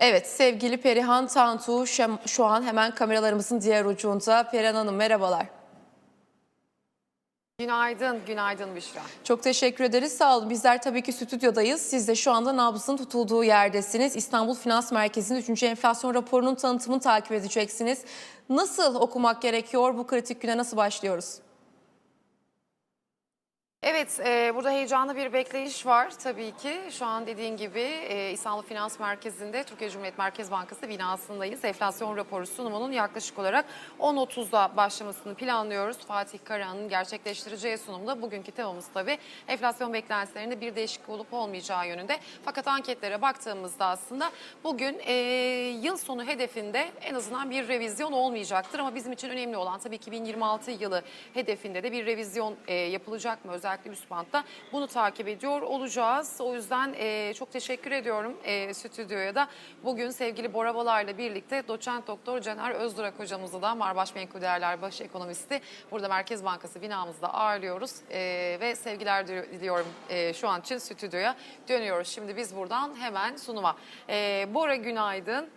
Evet sevgili Perihan Tantu şu an hemen kameralarımızın diğer ucunda. Perihan Hanım merhabalar. Günaydın, günaydın Büşra. Çok teşekkür ederiz. Sağ olun. Bizler tabii ki stüdyodayız. Siz de şu anda nabzın tutulduğu yerdesiniz. İstanbul Finans Merkezi'nin 3. enflasyon raporunun tanıtımını takip edeceksiniz. Nasıl okumak gerekiyor? Bu kritik güne nasıl başlıyoruz? Evet, e, burada heyecanlı bir bekleyiş var tabii ki. Şu an dediğin gibi e, İstanbul Finans Merkezi'nde Türkiye Cumhuriyet Merkez Bankası binasındayız. Enflasyon raporu sunumunun yaklaşık olarak 10.30'da başlamasını planlıyoruz. Fatih Karahan'ın gerçekleştireceği sunumda bugünkü temamız tabii enflasyon beklentilerinde bir değişiklik olup olmayacağı yönünde. Fakat anketlere baktığımızda aslında bugün e, yıl sonu hedefinde en azından bir revizyon olmayacaktır. Ama bizim için önemli olan tabii 2026 yılı hedefinde de bir revizyon e, yapılacak mı? Özellikle üst bantta bunu takip ediyor olacağız. O yüzden e, çok teşekkür ediyorum e, stüdyoya da. Bugün sevgili Bora Balar'la birlikte doçent doktor Caner Özdurak hocamızı da Marbaş Menkul Değerler Baş Ekonomisti burada Merkez Bankası binamızda ağırlıyoruz. E, ve sevgiler dili- diliyorum e, şu an için stüdyoya dönüyoruz. Şimdi biz buradan hemen sunuma. E, Bora günaydın.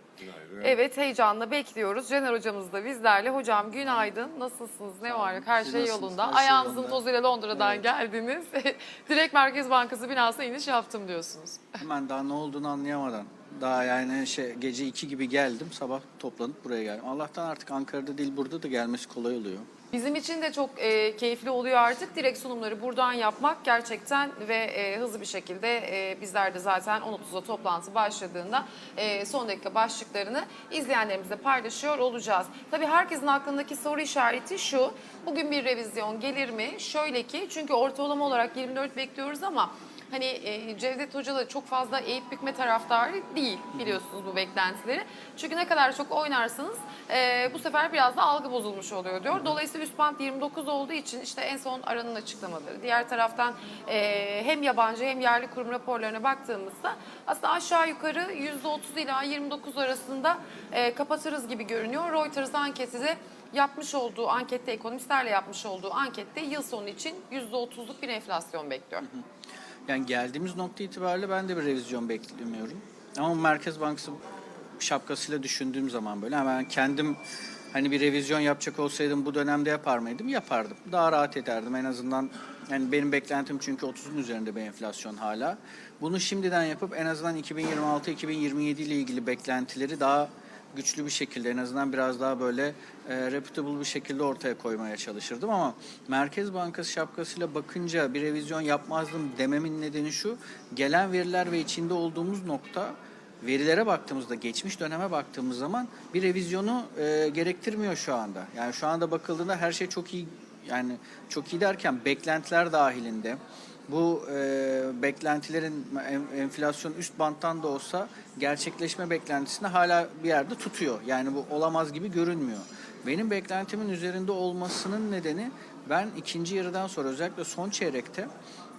Evet heyecanla bekliyoruz. Caner hocamız da bizlerle. Hocam günaydın. Nasılsınız? Ne var yok? Her Siz şey nasılsınız? yolunda. Her şey Ayağınızın yolunda. tozuyla Londra'dan Evet. geldiniz. Direkt Merkez Bankası binasına iniş yaptım diyorsunuz. Hemen daha ne olduğunu anlayamadan. Daha yani şey gece 2 gibi geldim. Sabah toplanıp buraya geldim. Allah'tan artık Ankara'da değil burada da gelmesi kolay oluyor. Bizim için de çok e, keyifli oluyor artık. Direkt sunumları buradan yapmak gerçekten ve e, hızlı bir şekilde e, bizler de zaten 10.30'da toplantı başladığında e, son dakika başlıklarını izleyenlerimizle paylaşıyor olacağız. Tabii herkesin aklındaki soru işareti şu. Bugün bir revizyon gelir mi? Şöyle ki çünkü ortalama olarak 24 bekliyoruz ama hani e, Cevdet Hoca da çok fazla eğip bükme taraftarı değil biliyorsunuz bu beklentileri. Çünkü ne kadar çok oynarsanız e, bu sefer biraz da algı bozulmuş oluyor diyor. Dolayısıyla üst band 29 olduğu için işte en son aranın açıklamaları. Diğer taraftan e, hem yabancı hem yerli kurum raporlarına baktığımızda aslında aşağı yukarı %30 ila 29 arasında e, kapatırız gibi görünüyor. Reuters anketi de yapmış olduğu ankette ekonomistlerle yapmış olduğu ankette yıl sonu için %30'luk bir enflasyon bekliyor. Yani geldiğimiz nokta itibariyle ben de bir revizyon beklemiyorum. Ama Merkez Bankası şapkasıyla düşündüğüm zaman böyle hemen kendim hani bir revizyon yapacak olsaydım bu dönemde yapar mıydım? Yapardım. Daha rahat ederdim en azından. Yani benim beklentim çünkü 30'un üzerinde bir enflasyon hala. Bunu şimdiden yapıp en azından 2026-2027 ile ilgili beklentileri daha güçlü bir şekilde en azından biraz daha böyle e, reputable bir şekilde ortaya koymaya çalışırdım ama Merkez Bankası şapkasıyla bakınca bir revizyon yapmazdım dememin nedeni şu gelen veriler ve içinde olduğumuz nokta verilere baktığımızda geçmiş döneme baktığımız zaman bir revizyonu e, gerektirmiyor şu anda. Yani şu anda bakıldığında her şey çok iyi yani çok iyi derken beklentiler dahilinde bu e, beklentilerin en- enflasyon üst banttan da olsa gerçekleşme beklentisini hala bir yerde tutuyor. Yani bu olamaz gibi görünmüyor. Benim beklentimin üzerinde olmasının nedeni ben ikinci yarıdan sonra özellikle son çeyrekte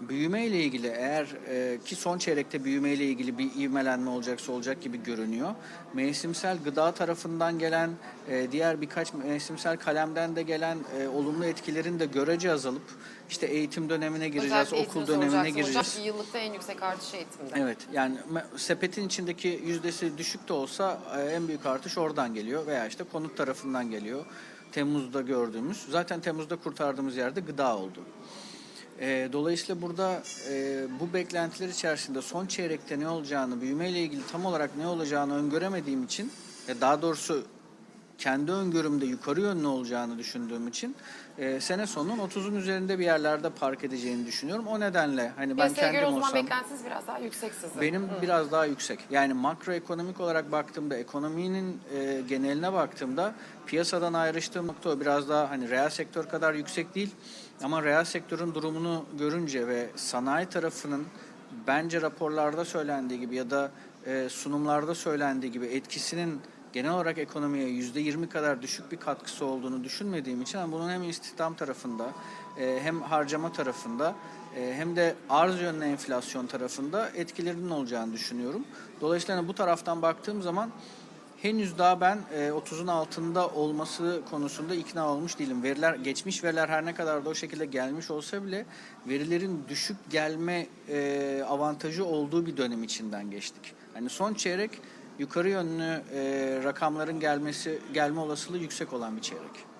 büyüme ile ilgili eğer e, ki son çeyrekte büyüme ile ilgili bir ivmelenme olacaksa olacak gibi görünüyor. Mevsimsel gıda tarafından gelen e, diğer birkaç mevsimsel kalemden de gelen e, olumlu etkilerin de görece azalıp işte eğitim dönemine gireceğiz, Özellikle okul dönemine gireceğiz. Hocam, yıllıkta en yüksek artış eğitimde. Evet yani sepetin içindeki yüzdesi düşük de olsa e, en büyük artış oradan geliyor veya işte konut tarafından geliyor. Temmuz'da gördüğümüz zaten Temmuz'da kurtardığımız yerde gıda oldu. E, dolayısıyla burada e, bu beklentiler içerisinde son çeyrekte ne olacağını, büyümeyle ilgili tam olarak ne olacağını öngöremediğim için, e, daha doğrusu kendi öngörümde yukarı yönlü olacağını düşündüğüm için e, sene sonunun 30'un üzerinde bir yerlerde park edeceğini düşünüyorum. O nedenle hani ben Piyasaya göre o kendim zaman olsam... beklentiniz biraz daha yüksek sizin. Benim biraz daha yüksek. Yani makroekonomik olarak baktığımda, ekonominin e, geneline baktığımda piyasadan ayrıştığım nokta o biraz daha hani reel sektör kadar yüksek değil. Ama reel sektörün durumunu görünce ve sanayi tarafının bence raporlarda söylendiği gibi ya da e, sunumlarda söylendiği gibi etkisinin genel olarak ekonomiye yüzde yirmi kadar düşük bir katkısı olduğunu düşünmediğim için yani bunun hem istihdam tarafında e, hem harcama tarafında e, hem de arz yönlü enflasyon tarafında etkilerinin olacağını düşünüyorum. Dolayısıyla hani bu taraftan baktığım zaman henüz daha ben e, 30'un altında olması konusunda ikna olmuş değilim. Veriler geçmiş veriler her ne kadar da o şekilde gelmiş olsa bile verilerin düşük gelme e, avantajı olduğu bir dönem içinden geçtik. Hani son çeyrek yukarı yönlü e, rakamların gelmesi gelme olasılığı yüksek olan bir çeyrek.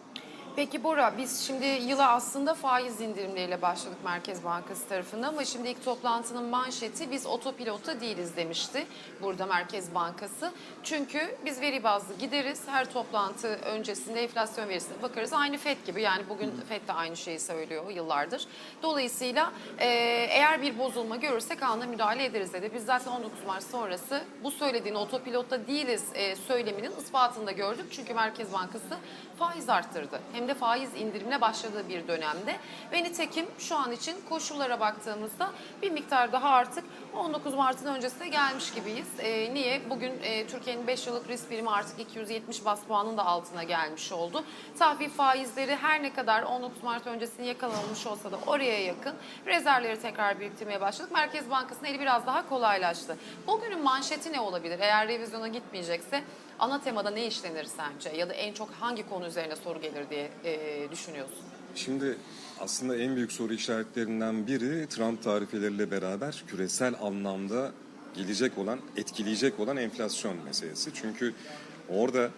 Peki Bora biz şimdi yıla aslında faiz indirimleriyle başladık Merkez Bankası tarafından ama şimdi ilk toplantının manşeti biz otopilotta değiliz demişti burada Merkez Bankası. Çünkü biz veri bazlı gideriz her toplantı öncesinde enflasyon verisine bakarız aynı FED gibi yani bugün FED de aynı şeyi söylüyor yıllardır. Dolayısıyla eğer bir bozulma görürsek anında müdahale ederiz dedi. Biz zaten 19 Mart sonrası bu söylediğin otopilotta değiliz söyleminin ispatını da gördük. Çünkü Merkez Bankası faiz arttırdı. Hem de faiz indirimine başladığı bir dönemde. Ve nitekim şu an için koşullara baktığımızda bir miktar daha artık 19 Mart'ın öncesine gelmiş gibiyiz. E, niye? Bugün e, Türkiye'nin 5 yıllık risk birimi artık 270 bas puanın da altına gelmiş oldu. Tahvil faizleri her ne kadar 19 Mart öncesini yakalamış olsa da oraya yakın. Rezervleri tekrar biriktirmeye başladık. Merkez Bankası'nın eli biraz daha kolaylaştı. Bugünün manşeti ne olabilir? Eğer revizyona gitmeyecekse ana temada ne işlenir sence? Ya da en çok hangi konu üzerine soru gelir diye e, düşünüyorsun? Şimdi aslında en büyük soru işaretlerinden biri Trump tarifeleriyle beraber küresel anlamda gelecek olan, etkileyecek olan enflasyon meselesi. Çünkü orada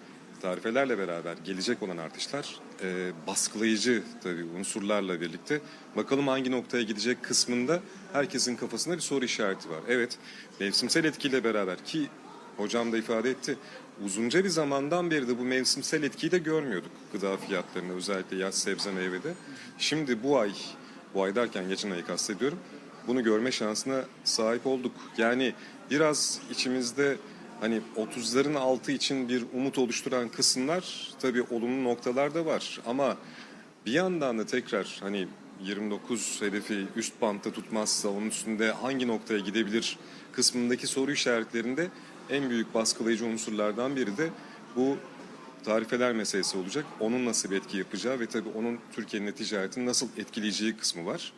tarifelerle beraber gelecek olan artışlar e, baskılayıcı tabii unsurlarla birlikte bakalım hangi noktaya gidecek kısmında herkesin kafasında bir soru işareti var. Evet mevsimsel etkiyle beraber ki hocam da ifade etti uzunca bir zamandan beri de bu mevsimsel etkiyi de görmüyorduk gıda fiyatlarında özellikle yaş sebze meyvede. Şimdi bu ay, bu ay derken geçen ayı kastediyorum, bunu görme şansına sahip olduk. Yani biraz içimizde hani 30'ların altı için bir umut oluşturan kısımlar tabii olumlu noktalar da var. Ama bir yandan da tekrar hani 29 hedefi üst bantta tutmazsa onun üstünde hangi noktaya gidebilir kısmındaki soru işaretlerinde en büyük baskılayıcı unsurlardan biri de bu tarifeler meselesi olacak. Onun nasıl bir etki yapacağı ve tabii onun Türkiye'nin ticaretini nasıl etkileyeceği kısmı var.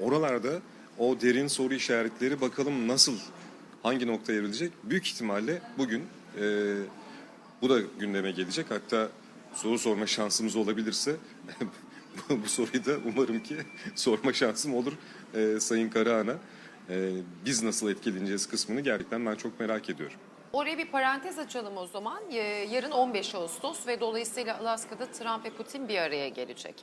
Oralarda o derin soru işaretleri bakalım nasıl hangi noktaya evrilecek? Büyük ihtimalle bugün e, bu da gündeme gelecek. Hatta soru sorma şansımız olabilirse bu, soruyu da umarım ki sorma şansım olur e, Sayın Karahan'a. E, biz nasıl etkileneceğiz kısmını gerçekten ben çok merak ediyorum. Oraya bir parantez açalım o zaman. Ee, Yarın 15 Ağustos ve dolayısıyla Alaska'da Trump ve Putin bir araya gelecek.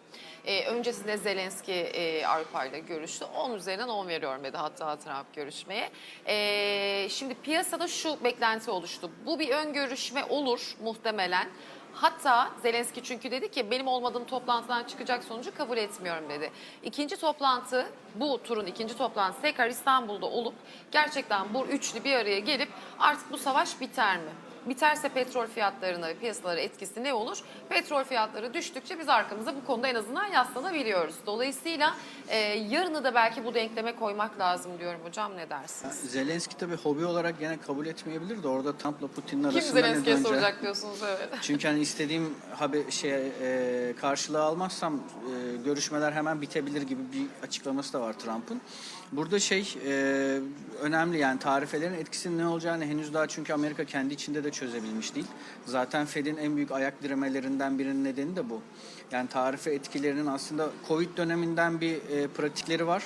Ee, öncesinde Zelenski e, Avrupa ile görüştü. 10 üzerinden 10 veriyorum dedi hatta Trump görüşmeye. Ee, şimdi piyasada şu beklenti oluştu. Bu bir ön görüşme olur muhtemelen. Hatta Zelenski çünkü dedi ki benim olmadığım toplantıdan çıkacak sonucu kabul etmiyorum dedi. İkinci toplantı bu turun ikinci toplantısı tekrar İstanbul'da olup gerçekten bu üçlü bir araya gelip artık bu savaş biter mi? Biterse petrol fiyatlarına ve piyasalara etkisi ne olur? Petrol fiyatları düştükçe biz arkamıza bu konuda en azından yaslanabiliyoruz. Dolayısıyla e, yarını da belki bu denkleme koymak lazım diyorum hocam ne dersiniz? Zelenski tabii hobi olarak gene kabul etmeyebilir de orada Trump'la Putin'in Kim arasında ne Zelenski'ye döneceği. soracak diyorsunuz evet. Çünkü hani istediğim haber şey e, karşılığı almazsam e, görüşmeler hemen bitebilir gibi bir açıklaması da var Trump'ın. Burada şey e, önemli yani tarifelerin etkisinin ne olacağını henüz daha çünkü Amerika kendi içinde de çözebilmiş değil. Zaten Fed'in en büyük ayak diremelerinden birinin nedeni de bu. Yani tarife etkilerinin aslında Covid döneminden bir e, pratikleri var.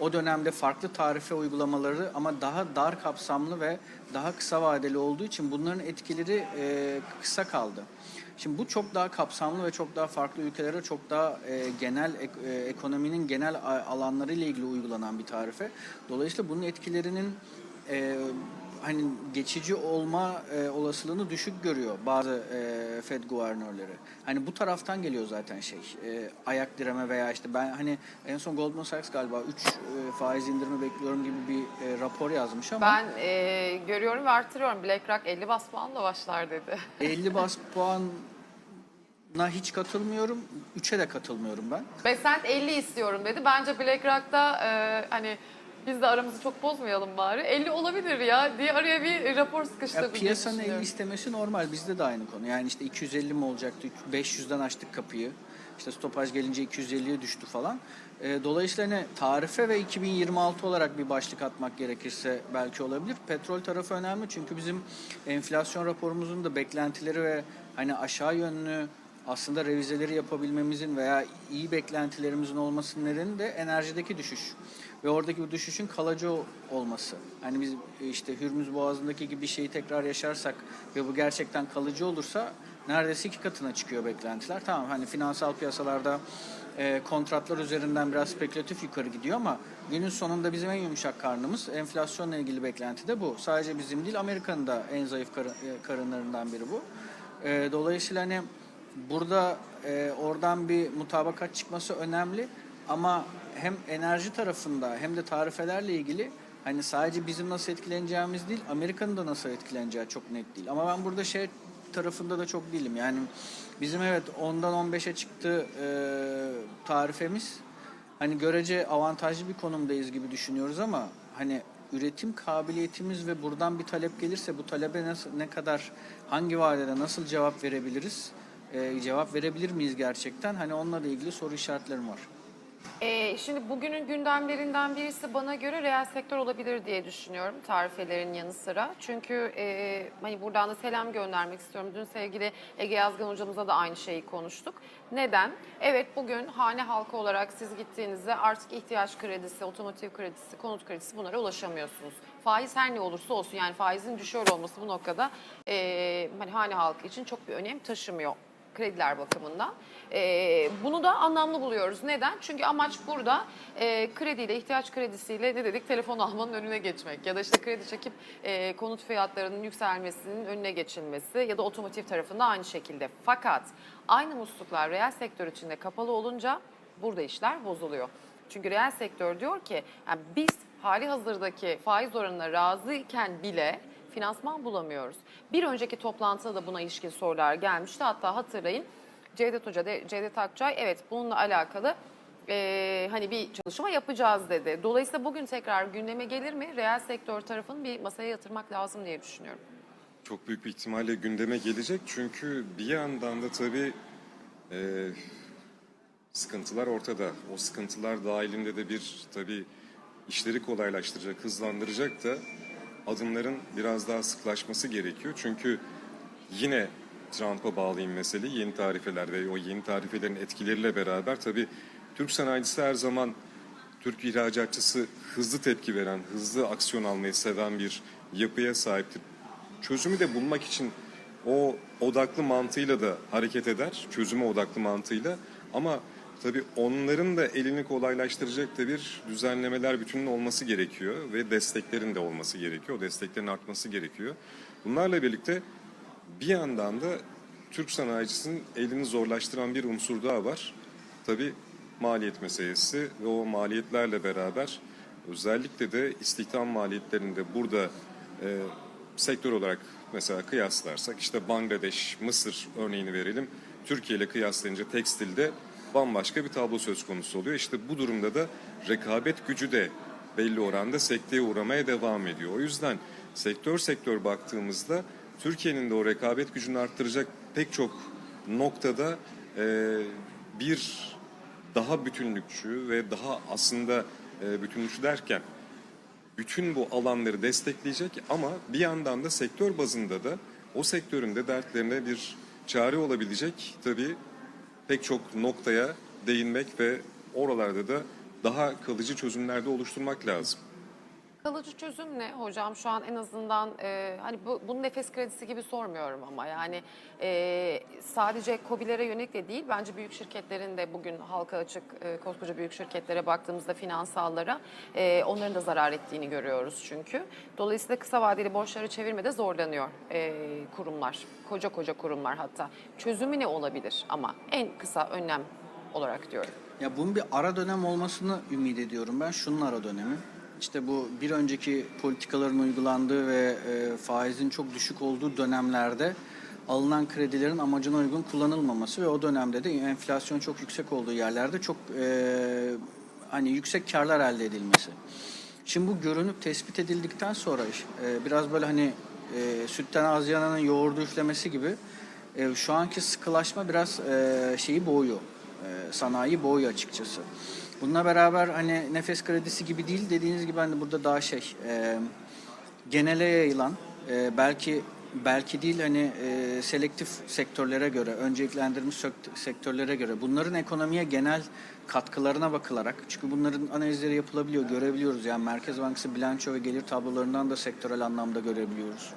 O dönemde farklı tarife uygulamaları ama daha dar kapsamlı ve daha kısa vadeli olduğu için bunların etkileri e, kısa kaldı. Şimdi bu çok daha kapsamlı ve çok daha farklı ülkelere çok daha e, genel e, ekonominin genel alanları ile ilgili uygulanan bir tarife. Dolayısıyla bunun etkilerinin e, hani geçici olma e, olasılığını düşük görüyor bazı e, Fed guvernörleri. Hani bu taraftan geliyor zaten şey. e, ayak direme veya işte ben hani en son Goldman Sachs galiba 3 faiz indirimi bekliyorum gibi bir e, rapor yazmış ama Ben e, görüyorum ve artırıyorum. BlackRock 50 bas puanla başlar dedi. 50 bas puanla hiç katılmıyorum. 3'e de katılmıyorum ben. Besant 50 istiyorum dedi. Bence BlackRock'ta e, hani biz de aramızı çok bozmayalım bari. 50 olabilir ya diye araya bir rapor Ya sıkıştırdı. diye piyasanın 50 düşünüyorum. istemesi normal. Bizde de aynı konu. Yani işte 250 mi olacaktı? 500'den açtık kapıyı. İşte stopaj gelince 250'ye düştü falan. Ee, dolayısıyla ne tarife ve 2026 olarak bir başlık atmak gerekirse belki olabilir. Petrol tarafı önemli çünkü bizim enflasyon raporumuzun da beklentileri ve hani aşağı yönlü aslında revizeleri yapabilmemizin veya iyi beklentilerimizin olmasının nedeni de enerjideki düşüş. ve oradaki bu düşüşün kalıcı olması. Hani biz işte Hürmüz Boğazı'ndaki gibi bir şeyi tekrar yaşarsak ve bu gerçekten kalıcı olursa neredeyse iki katına çıkıyor beklentiler. Tamam hani finansal piyasalarda e, kontratlar üzerinden biraz spekülatif yukarı gidiyor ama günün sonunda bizim en yumuşak karnımız enflasyonla ilgili beklenti de bu. Sadece bizim değil Amerika'nın da en zayıf karı- e, karınlarından biri bu. E, dolayısıyla hani burada e, oradan bir mutabakat çıkması önemli ama hem enerji tarafında hem de tarifelerle ilgili hani sadece bizim nasıl etkileneceğimiz değil Amerika'nın da nasıl etkileneceği çok net değil. Ama ben burada şey tarafında da çok değilim. Yani bizim evet 10'dan 15'e çıktı e, tarifemiz. Hani görece avantajlı bir konumdayız gibi düşünüyoruz ama hani üretim kabiliyetimiz ve buradan bir talep gelirse bu talebe nasıl ne kadar hangi vadede nasıl cevap verebiliriz? E, cevap verebilir miyiz gerçekten? Hani onunla da ilgili soru işaretlerim var. Ee, şimdi bugünün gündemlerinden birisi bana göre reel sektör olabilir diye düşünüyorum tarifelerin yanı sıra. Çünkü e, hani buradan da selam göndermek istiyorum. Dün sevgili Ege Yazgan hocamıza da aynı şeyi konuştuk. Neden? Evet bugün hane halkı olarak siz gittiğinizde artık ihtiyaç kredisi, otomotiv kredisi, konut kredisi bunlara ulaşamıyorsunuz. Faiz her ne olursa olsun yani faizin düşüyor olması bu noktada e, hani hane halkı için çok bir önem taşımıyor krediler bakımından. Ee, bunu da anlamlı buluyoruz. Neden? Çünkü amaç burada e, krediyle, ihtiyaç kredisiyle ne dedik? Telefon almanın önüne geçmek. Ya da işte kredi çekip e, konut fiyatlarının yükselmesinin önüne geçilmesi ya da otomotiv tarafında aynı şekilde. Fakat aynı musluklar reel sektör içinde kapalı olunca burada işler bozuluyor. Çünkü reel sektör diyor ki yani biz hali hazırdaki faiz oranına razıyken bile finansman bulamıyoruz. Bir önceki toplantıda da buna ilişkin sorular gelmişti. Hatta hatırlayın Cevdet Hoca, de, Cevdet Akçay evet bununla alakalı eee, hani bir çalışma yapacağız dedi. Dolayısıyla bugün tekrar gündeme gelir mi? Reel sektör tarafını bir masaya yatırmak lazım diye düşünüyorum. Çok büyük bir ihtimalle gündeme gelecek çünkü bir yandan da tabii e, sıkıntılar ortada. O sıkıntılar dahilinde de bir tabii işleri kolaylaştıracak, hızlandıracak da adımların biraz daha sıklaşması gerekiyor. Çünkü yine Trump'a bağlayayım meseleyi yeni tarifeler ve o yeni tarifelerin etkileriyle beraber tabii Türk sanayicisi her zaman Türk ihracatçısı hızlı tepki veren, hızlı aksiyon almayı seven bir yapıya sahiptir. Çözümü de bulmak için o odaklı mantığıyla da hareket eder, çözüme odaklı mantığıyla. Ama tabii onların da elini kolaylaştıracak da bir düzenlemeler bütünün olması gerekiyor ve desteklerin de olması gerekiyor. O desteklerin artması gerekiyor. Bunlarla birlikte bir yandan da Türk sanayicisinin elini zorlaştıran bir unsur daha var. Tabii maliyet meselesi ve o maliyetlerle beraber özellikle de istihdam maliyetlerinde burada e, sektör olarak mesela kıyaslarsak işte Bangladeş, Mısır örneğini verelim. Türkiye ile kıyaslayınca tekstilde bambaşka bir tablo söz konusu oluyor. İşte bu durumda da rekabet gücü de belli oranda sekteye uğramaya devam ediyor. O yüzden sektör sektör baktığımızda Türkiye'nin de o rekabet gücünü arttıracak pek çok noktada e, bir daha bütünlükçü ve daha aslında e, bütünlükçü derken bütün bu alanları destekleyecek ama bir yandan da sektör bazında da o sektörün de dertlerine bir çare olabilecek tabii pek çok noktaya değinmek ve oralarda da daha kalıcı çözümler de oluşturmak lazım. Kalıcı çözüm ne hocam? Şu an en azından e, hani bu, bunu nefes kredisi gibi sormuyorum ama yani e, sadece COBİ'lere yönelik de değil bence büyük şirketlerin de bugün halka açık e, koskoca büyük şirketlere baktığımızda finansallara e, onların da zarar ettiğini görüyoruz çünkü. Dolayısıyla kısa vadeli borçları çevirmede zorlanıyor e, kurumlar. Koca koca kurumlar hatta. Çözümü ne olabilir ama en kısa önlem olarak diyorum. Ya bunun bir ara dönem olmasını ümit ediyorum ben. Şunun ara dönemi. İşte bu bir önceki politikaların uygulandığı ve e, faizin çok düşük olduğu dönemlerde alınan kredilerin amacına uygun kullanılmaması ve o dönemde de enflasyon çok yüksek olduğu yerlerde çok e, hani yüksek karlar elde edilmesi. Şimdi bu görünüp tespit edildikten sonra e, biraz böyle hani e, sütten ağız yananın yoğurdu üflemesi gibi e, şu anki sıkılaşma biraz e, şeyi boğuyor. E, sanayi boğuyor açıkçası. Bununla beraber hani nefes kredisi gibi değil dediğiniz gibi hani burada daha şey e, genele yayılan e, belki belki değil hani e, selektif sektörlere göre, önceliklendirilmiş sektörlere göre bunların ekonomiye genel katkılarına bakılarak çünkü bunların analizleri yapılabiliyor, görebiliyoruz. Yani Merkez Bankası bilanço ve gelir tablolarından da sektörel anlamda görebiliyoruz.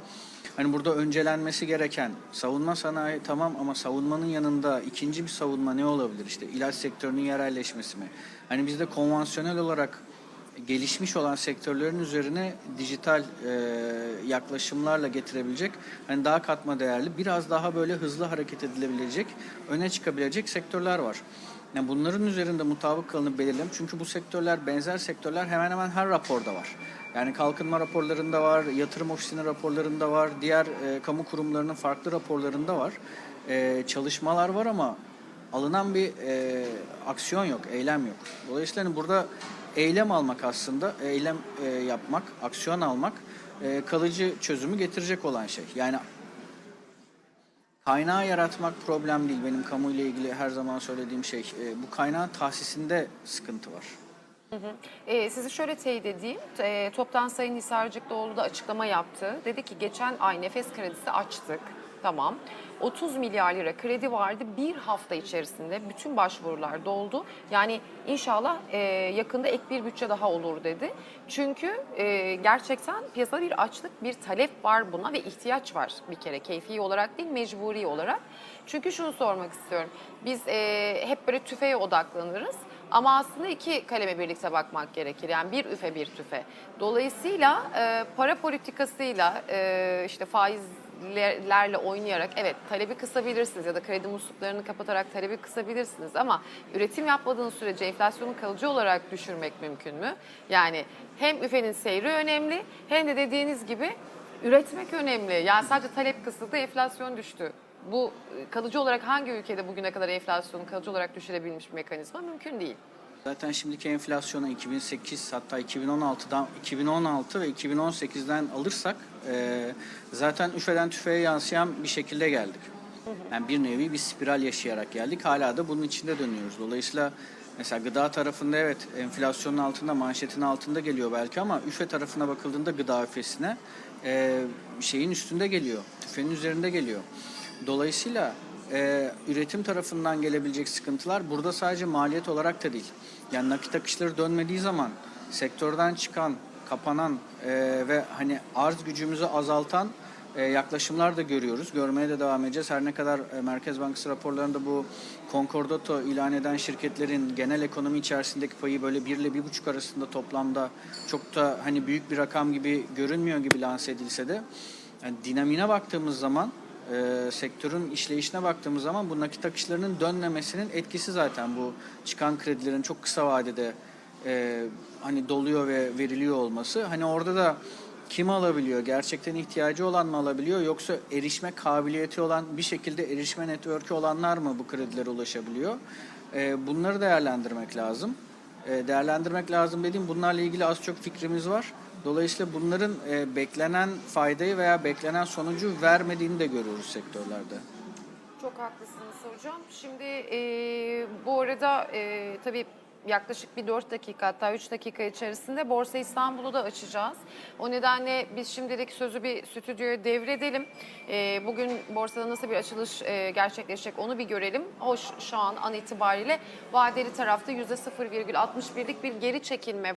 Hani burada öncelenmesi gereken savunma sanayi tamam ama savunmanın yanında ikinci bir savunma ne olabilir? İşte ilaç sektörünün yerelleşmesi mi? Hani bizde konvansiyonel olarak gelişmiş olan sektörlerin üzerine dijital e, yaklaşımlarla getirebilecek hani daha katma değerli biraz daha böyle hızlı hareket edilebilecek öne çıkabilecek sektörler var. Yani bunların üzerinde mutabık kalınıp belirlem çünkü bu sektörler benzer sektörler hemen hemen her raporda var. Yani kalkınma raporlarında var, yatırım ofisinin raporlarında var, diğer e, kamu kurumlarının farklı raporlarında var. E, çalışmalar var ama alınan bir e, aksiyon yok, eylem yok. Dolayısıyla hani burada eylem almak aslında, eylem e, yapmak, aksiyon almak e, kalıcı çözümü getirecek olan şey. Yani kaynağı yaratmak problem değil. Benim kamuyla ilgili her zaman söylediğim şey. E, bu kaynağın tahsisinde sıkıntı var. Ee, sizi şöyle teyit edeyim. Ee, toptan Sayın Hisarcıklıoğlu da açıklama yaptı. Dedi ki geçen ay nefes kredisi açtık. Tamam. 30 milyar lira kredi vardı. Bir hafta içerisinde bütün başvurular doldu. Yani inşallah e, yakında ek bir bütçe daha olur dedi. Çünkü e, gerçekten piyasada bir açlık, bir talep var buna ve ihtiyaç var bir kere. Keyfi olarak değil, mecburi olarak. Çünkü şunu sormak istiyorum. Biz e, hep böyle tüfeğe odaklanırız. Ama aslında iki kaleme birlikte bakmak gerekir. Yani bir üfe bir tüfe. Dolayısıyla e, para politikasıyla e, işte faizlerle oynayarak evet talebi kısabilirsiniz ya da kredi musluklarını kapatarak talebi kısabilirsiniz ama üretim yapmadığınız sürece enflasyonu kalıcı olarak düşürmek mümkün mü? Yani hem üfenin seyri önemli hem de dediğiniz gibi üretmek önemli. Yani sadece talep kısıldı, enflasyon düştü. Bu kalıcı olarak hangi ülkede bugüne kadar enflasyonu kalıcı olarak düşürebilmiş bir mekanizma mümkün değil. Zaten şimdiki enflasyona 2008 hatta 2016'dan 2016 ve 2018'den alırsak e, zaten üfeden tüfeğe yansıyan bir şekilde geldik. Yani bir nevi bir spiral yaşayarak geldik. Hala da bunun içinde dönüyoruz. Dolayısıyla mesela gıda tarafında evet enflasyonun altında, manşetin altında geliyor belki ama üfe tarafına bakıldığında gıda üfesine e, şeyin üstünde geliyor. Tüfeğin üzerinde geliyor. Dolayısıyla e, üretim tarafından gelebilecek sıkıntılar burada sadece maliyet olarak da değil. Yani nakit akışları dönmediği zaman sektörden çıkan, kapanan e, ve hani arz gücümüzü azaltan e, yaklaşımlar da görüyoruz. Görmeye de devam edeceğiz. Her ne kadar e, Merkez Bankası raporlarında bu konkordato ilan eden şirketlerin genel ekonomi içerisindeki payı böyle 1 ile 1,5 arasında toplamda çok da hani büyük bir rakam gibi görünmüyor gibi lanse edilse de yani dinamine baktığımız zaman e, sektörün işleyişine baktığımız zaman bu nakit akışlarının dönmemesinin etkisi zaten bu çıkan kredilerin çok kısa vadede e, hani doluyor ve veriliyor olması. Hani orada da kim alabiliyor? Gerçekten ihtiyacı olan mı alabiliyor? Yoksa erişme kabiliyeti olan bir şekilde erişme network'ü olanlar mı bu kredilere ulaşabiliyor? E, bunları değerlendirmek lazım. E, değerlendirmek lazım dediğim bunlarla ilgili az çok fikrimiz var. Dolayısıyla bunların e, beklenen faydayı veya beklenen sonucu vermediğini de görüyoruz sektörlerde. Çok haklısınız hocam. Şimdi e, bu arada e, tabii yaklaşık bir 4 dakika hatta 3 dakika içerisinde Borsa İstanbul'u da açacağız. O nedenle biz şimdilik sözü bir stüdyoya devredelim. E, bugün borsada nasıl bir açılış e, gerçekleşecek onu bir görelim. Hoş şu an an itibariyle vadeli tarafta %0,61'lik bir geri çekilme